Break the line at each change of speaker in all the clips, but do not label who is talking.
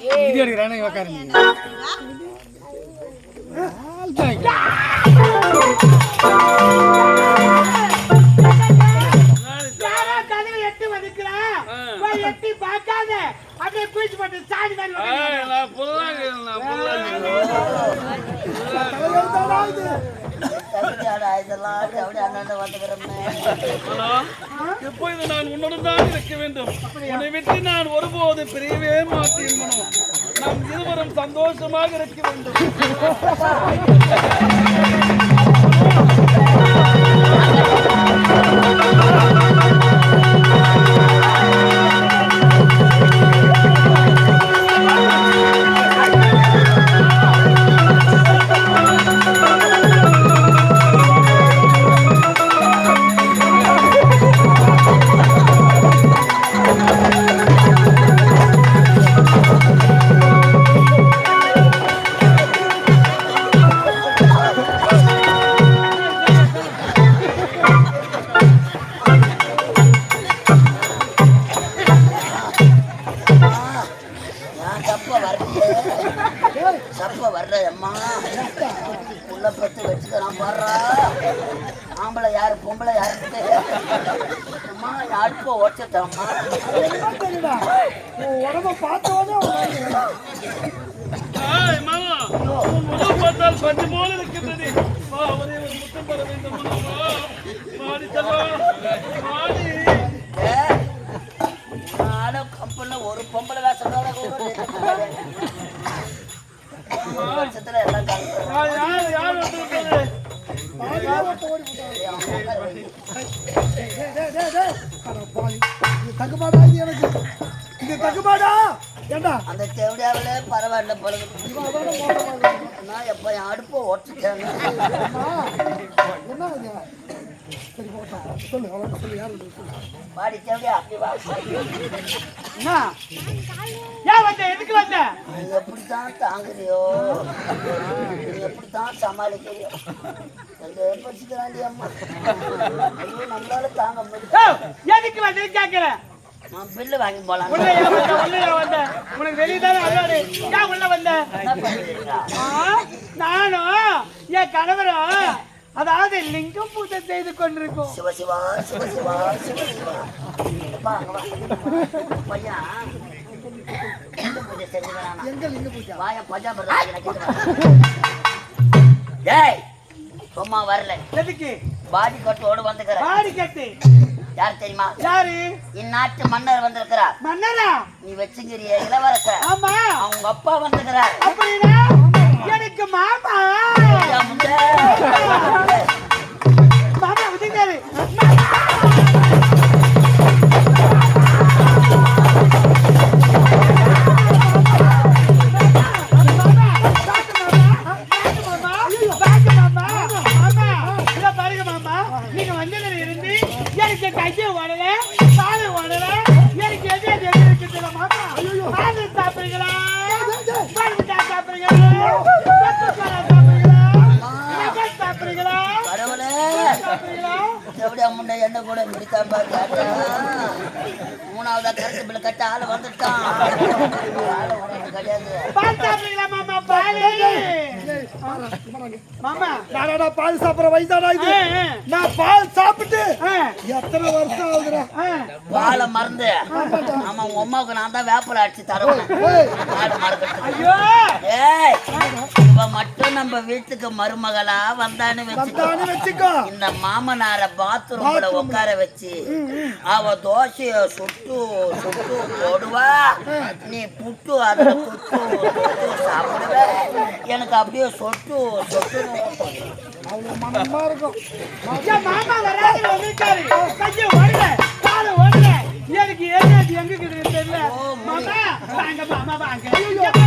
இது எடுக்கிறானே உக்காருங்க
எட்டி பார்க்காத. அப்படியே குளிச்சு போட்டு சாடி மாதிரி
ஏய், நான் இப்பொழுது உன்னுடன் தான் இருக்க வேண்டும். உன்னை விட்டு நான் ஒருபோது பிரியவே மாட்டேன். சந்தோஷமாக இருக்க வேண்டும்.
நான் தப்ப வரல தப்ப வர்ற அம்மா உள்ள பத்து வச்சுக்கிறான் பாடுறா ஆம்பளை யாரு பொம்பளை யாரு? அம்மா என் அடுப்ப ஓட்டத்தம்மா
உடம்ப பார்த்தோன்னே தகுமாடா இது எனக்கு? இது தகுமாடா? ஏண்டா?
அந்த தேவடியாவிலே பரவாயில்ல பழகு நான் எப்ப அடுப்பை ஓட்டுட்டேன்
என்ன இது? சரி போட்டோம் சொல்லு அவ்வளோ சொல்லு யார் இது? சொல்லு?
பாடி தேவடியா அப்படி வா.
என்ன ஏன் வந்த? எதுக்கு வந்த?
நீ எப்படித்தான் தாங்குறியோ? நீ எப்படித்தான் சமாளிக்கிறியோ? எங்க பசிக்கிறாண்டி அம்மா? ஐயோ நம்மளால தாங்க முடியும்
எதுக்கு வந்த
பில்லு வாங்கி போலாம்.
உனக்கு வெளியே தானே அல்லாடு. ஏன் உள்ள வந்த. நானும் என் கணவரும் அதாவது லிங்கம் பூஜை செய்து கொண்டிருக்கோம்.
சிவ சிவா சிவ சிவா சிவ சிவா. அப்பா, அங்க வா. பையன் எந்த பூஜை செஞ்சுக்கிறானா?
எங்க லிங்க பூஜா?
வாயை பஜா? டேய் சும்மா வரல.
எதுக்கு?
பாடி கட்டோடு வந்துக்கிற
பாடி கட்டு.
யார் தெரியுமா?
யாரு?
இந்நாட்டு மன்னர் வந்திருக்கிறார்.
மன்னரா?
நீ வச்சுக்கிறிய இளவரசர்.
ஆமா.
அவங்க அப்பா வந்திருக்கிறார்.
அப்படின்னா சாப்பிடுறீங்களா
முண்டை என்ன கூட முடிக்காம பாரு மூணாவதா கரண்ட் பில்லு கட்ட ஆள் வந்துட்டான். ஆளு கிடையாது.
நானா பால் சாப்பிட்ற வயசாடா இது. நான் பால் சாப்பிட்டு எத்தனை வருஷம் ஆகுதுடா?
ஆ.
பாலை மறந்து ஆமா உங்க அம்மாவுக்கு நான் தான் வேப்பில அடிச்சு தரவேன்
ஏய்,
இவ மட்டும் நம்ம வீட்டுக்கு மருமகளா வந்தான்னு வச்சுக்கோ. இந்த மாமனார பாத்ரூம்ல உட்கார வச்சு அவ தோசைய சுட்டு சுட்டு போடுவா. நீ புட்டு அதுல குட்டு தொட்டு சாப்பிடுவ. எனக்கு அப்படியே சொட்டு சொட்டுன்னு ஊத்தும்.
அவ்வளவு மனமா இருக்கும்.
மாமா வராது வந்துட்டாரு. கையை ஓடல காலு ஓடல எனக்கு ஏது அது எங்க இருக்குது தெரியல. மாமா வாங்க மாமா வாங்க. ஏம்மா வாங்க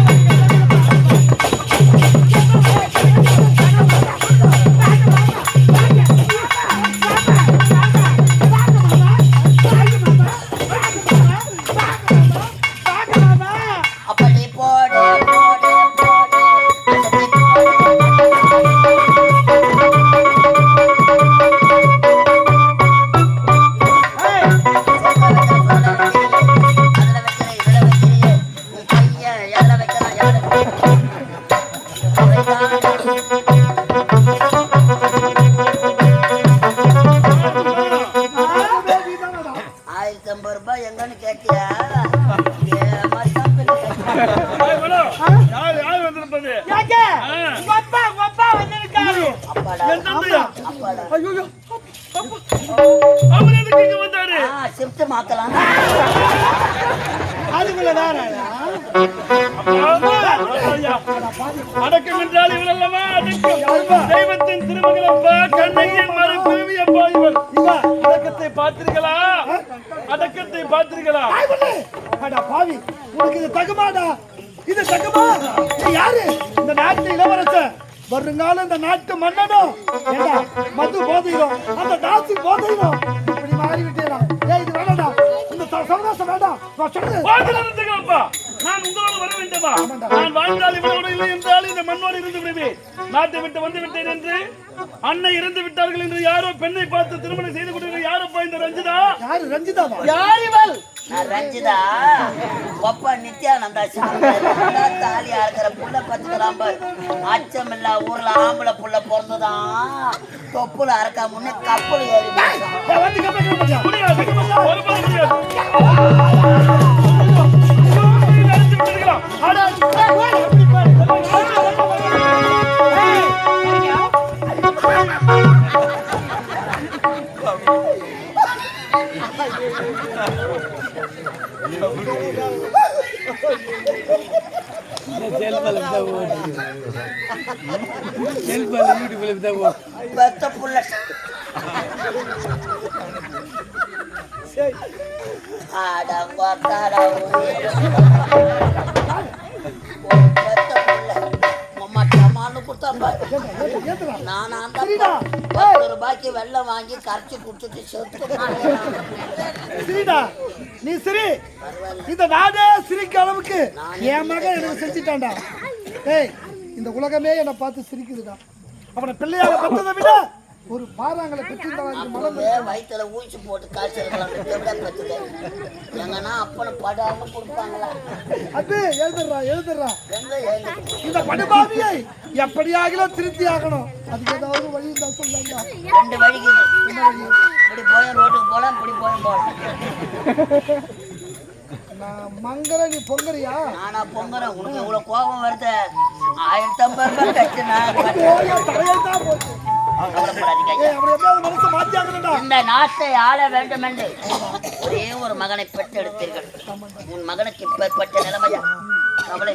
யார் யார் வந்திருப்பது?
அப்பா உங்க அப்பா வந்திருக்காரு.
அப்பாடா.
என் தந்தையா
அப்பாடா.
ஐயோ அவர் எதுக்கு இங்க வந்தாரு?
ஆ ஷிஃப்ட் மாத்தலாம்.
அதுக்குள்ள வேற
ஐயா, அடக்கம் என்றால் இவர் அல்லவா அடக்கம். தெய்வத்தின் திருமகளப்பா கண்ணையின் மறு பிறவி அப்பா இவர். அடக்கத்தை பார்த்தீர்களா அடக்கத்தை பார்த்தீர்களா
அடா பாவி. உனக்கு இது தகுமாடா? இது நீ யாரு? இந்த நாட்டு இளவரசன் வருங்கால இந்த நாட்டு மன்னனும் மது போதையிலும் அந்த தாசி போதையிலும் இப்படி மாறி விட்டேடா ஏய் இது வேணாடா இந்த ச- சவகாசம் வேண்டாம். நான்
வாழ்ந்துகிறப்பா நான் உங்களோடு வர வேண்டுமா? நான் வாழ்ந்தால் இவரோடு இல்லை என்றால் இந்த மண்ணோடு இருந்து விடுவேன். நாட்டை விட்டு வந்து விட்டேன் என்று அன்னை இறந்து விட்டார்கள் என்று யாரோ பெண்ணை பார்த்து திருமணம் செய்து கொண்டு யாரப்பா இந்த ரஞ்சிதா?
யாரு ரஞ்சிதாவா
யார் இவள்?
நான் ரஞ்சிதா. ஒப்ப நித்யானந்தா தாலியா இருக்கிற புள்ள பத்துக்கலாம் பாரு. அச்சம் இல்ல ஊர்ல ஆம்பளை புள்ள பிறந்ததான். தொப்புல அறக்க முன்ன கப்பல் ஏறி
முடியாது.
நானா ரூபாய்க்கு வெள்ளம் வாங்கி கரைச்சி குடிச்சிட்டு செத்து
சரிடா நீ சரி. இந்த நாடே சிரிக்க அளவுக்கு என் மகன் எனக்கு செஞ்சுட்டான்டா ஏய் இந்த உலகமே என்னை பார்த்து சிரிக்குதுடா. அவனை பிள்ளையாக பெற்றதை விட ஒரு பாறாங்களை பெற்றிருந்தா எனக்கு மனம்
அப்பவே வயித்துல ஊசி போட்டு காய்ச்சல் பெற்றுது எங்கன்னா அப்பனை படாம கொடுப்பாங்களா?
அது எழுதுறா எழுதுறா. இந்த படுபாவியை எப்படியாகிலும் திருத்தி ஆகணும். அதுக்கு ஏதாவது வழி இருந்தா சொல்லாங்க
ரெண்டு வழிக்கு இப்படி போய் ரோட்டுக்கு போலாம் இப்படி போய் போலாம்
நான் மங்கர நீ பொங்கறியா
நானா பொங்குறேன் உனக்கு இவ்வளவு கோபம் வருது? ஆயிரத்தி ஐம்பது ரூபாய் கட்டு நான் கட்டு.
ஓயா தலையெழுத்தா போச்சு
இந்த நாட்டை ஆள வேண்டும் என்று ஒரே ஒரு மகனை பெற்றெடுத்தீர்கள். உன் மகனுக்கு இப்பேற்பட்ட நிலைமையா?